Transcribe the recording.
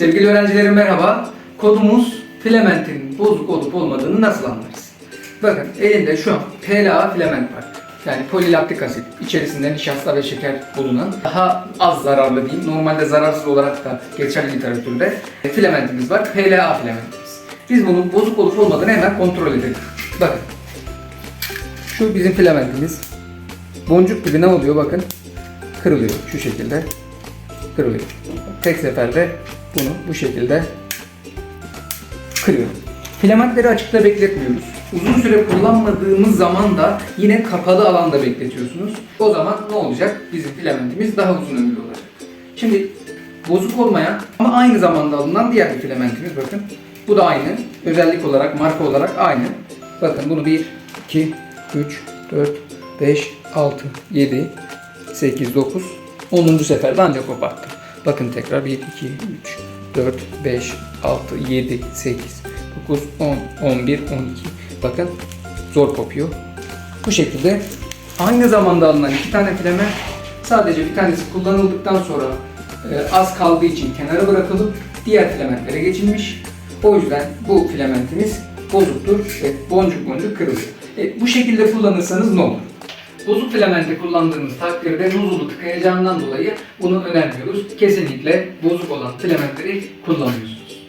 Sevgili öğrencilerim merhaba. Kodumuz filamentin bozuk olup olmadığını nasıl anlarız? Bakın elimde şu an PLA filament var. Yani polilaktik asit. İçerisinde nişasta ve şeker bulunan daha az zararlı diyeyim. Normalde zararsız olarak da geçer literatürde filamentimiz var. PLA filamentimiz. Biz bunun bozuk olup olmadığını hemen kontrol edelim. Bakın. Şu bizim filamentimiz. Boncuk gibi ne oluyor bakın. Kırılıyor şu şekilde. Kırılıyor. Tek seferde bunu bu şekilde kırıyorum. Filamentleri açıkta bekletmiyoruz. Uzun süre kullanmadığımız zaman da yine kapalı alanda bekletiyorsunuz. O zaman ne olacak? Bizim filamentimiz daha uzun ömürlü olacak. Şimdi bozuk olmayan ama aynı zamanda alınan diğer bir filamentimiz bakın. Bu da aynı. Özellik olarak, marka olarak aynı. Bakın bunu 1, 2, 3, 4, 5, 6, 7, 8, 9, 10. seferde ancak koparttım. Bakın tekrar 1, 2, 3, 4, 5, 6, 7, 8, 9, 10, 11, 12. Bakın zor kopuyor. Bu şekilde aynı zamanda alınan iki tane filament sadece bir tanesi kullanıldıktan sonra e, az kaldığı için kenara bırakılıp diğer filamentlere geçilmiş. O yüzden bu filamentimiz bozuktur ve boncuk boncuk kırılıyor. E, bu şekilde kullanırsanız ne olur? Bozuk filamenti kullandığınız takdirde nuzulu tıkayacağından dolayı bunu önermiyoruz. Kesinlikle bozuk olan filamentleri kullanıyoruz.